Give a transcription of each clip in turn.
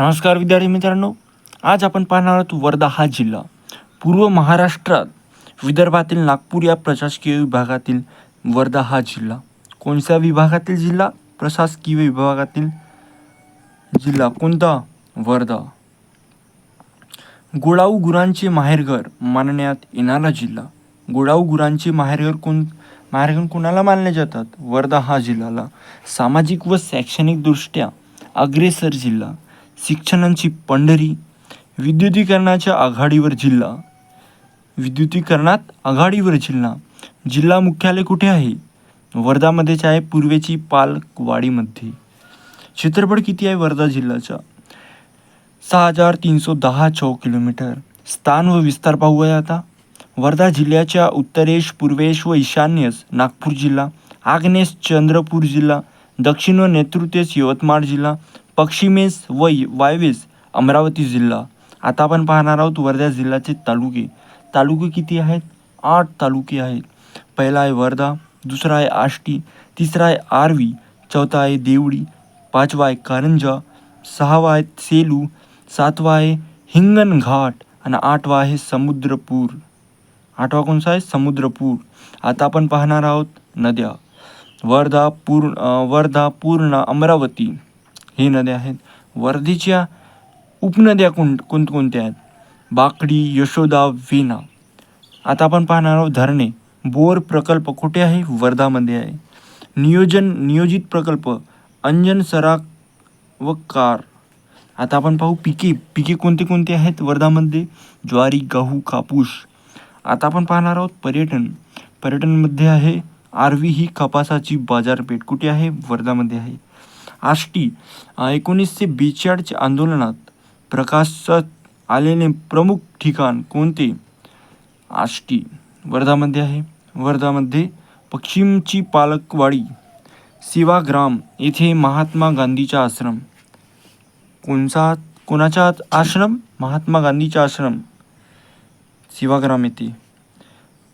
नमस्कार विद्यार्थी मित्रांनो. आज आपण पाहणार आहोत वर्धा हा जिल्हा. पूर्व महाराष्ट्रात विदर्भातील नागपूर या प्रशासकीय विभागातील वर्धा हा जिल्हा. कोणत्या विभागातील जिल्हा? प्रशासकीय विभागातील जिल्हा कोणता? वर्धा. गोडाऊ गुरांचे माहेरघर मानण्यात येणारा जिल्हा. गोडाऊ गुरांचे माहेरघर कोण माहेरघर कोणाला मानले जातात? वर्धा हा जिल्ह्याला. सामाजिक व शैक्षणिकदृष्ट्या अग्रेसर जिल्हा. शिक्षणांची पंढरी विद्युतीकरणाच्या आघाडीवर जिल्हा विद्युतीकरणात आघाडीवर जिल्हा जिल्हा मुख्यालय कुठे आहे? वर्धामध्येच आहे पूर्वेची पालकवाडीमध्ये. क्षेत्रफळ किती आहे वर्धा जिल्ह्याचा? सहा हजार तीनशे दहा चौ किलोमीटर. स्थान व विस्तार पाहूया आता. वर्धा जिल्ह्याच्या उत्तरेस पूर्वेस व ईशान्येस नागपूर जिल्हा आग्नेस चंद्रपूर जिल्हा दक्षिण व नेतृत्वेस यवतमाळ जिल्हा पश्चिमेस व वायव्येस अमरावती जिल्हा. आता आपण पाहणार आहोत वर्धा जिल्ह्याचे तालुके. तालुके किती आहेत? आठ तालुके आहेत. पहिला आहे वर्धा दुसरा आहे आष्टी तिसरा आहे आर्वी चौथा आहे देवडी पाचवा आहे कारंजा सहावा आहे सेलू सातवा आहे हिंगणघाट आणि आठवा आहे समुद्रपूर. आठवा कोणता आहे? समुद्रपूर. आता आपण पाहणार आहोत नद्या. वर्धा पूर्ण वर्धा पूर्णा अमरावती. हे नद्या आहेत. वर्धेच्या उपनद्या कोण कोणकोणत्या आहेत? बाकडी यशोदा वीणा. आता आपण पाहणार आहोत धरणे. बोर प्रकल्प कुठे आहे? वर्धामध्ये आहे. नियोजन नियोजित प्रकल्प अंजन सराक व कार. आता आपण पाहू पिके. पिके कोणते कोणते आहेत वर्धामध्ये? ज्वारी गहू कापूस. आता आपण पाहणार आहोत पर्यटन. पर्यटनमध्ये आहे आरवी ही कपासाची बाजारपेठ कुठे आहे? वर्धामध्ये आहे. आष्टी एकोणीसशे बेचाळीसच्या आंदोलनात प्रकाशात आलेले प्रमुख ठिकाण कोणते? आष्टी वर्धामध्ये आहे. वर्धामध्ये पश्चिमची पालकवाडी सेवाग्राम येथे महात्मा गांधीचा आश्रम. कोणचा? कोणाचा आश्रम? महात्मा गांधीचा आश्रम. सेवाग्राम येथे.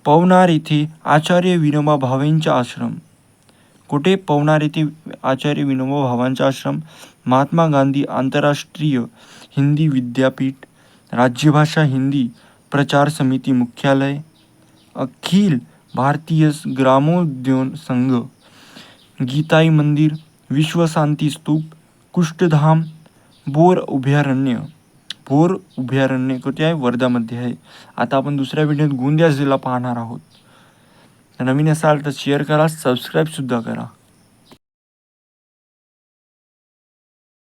पवनार येथे आचार्य विनोबा भावेंचा आश्रम. कुठे पवनार येथे आचार्य विनोबा भावांचा आश्रम महात्मा गांधी आंतरराष्ट्रीय हिंदी विद्यापीठ राज्यभाषा हिंदी प्रचार समिती मुख्यालय अखिल भारतीय ग्रामोद्योन संघ गीताई मंदिर विश्वशांती स्तूप कुष्ठधाम बोर अभयारण्य बोर अभयारण्य कुठे आहे? वर्धामध्ये आहे. आता आपण दुसऱ्या व्हिडिओत गोंदिया जिल्हा पाहणार आहोत. नवीन असाल तर शेअर करा सबस्क्राईबसुद्धा करा.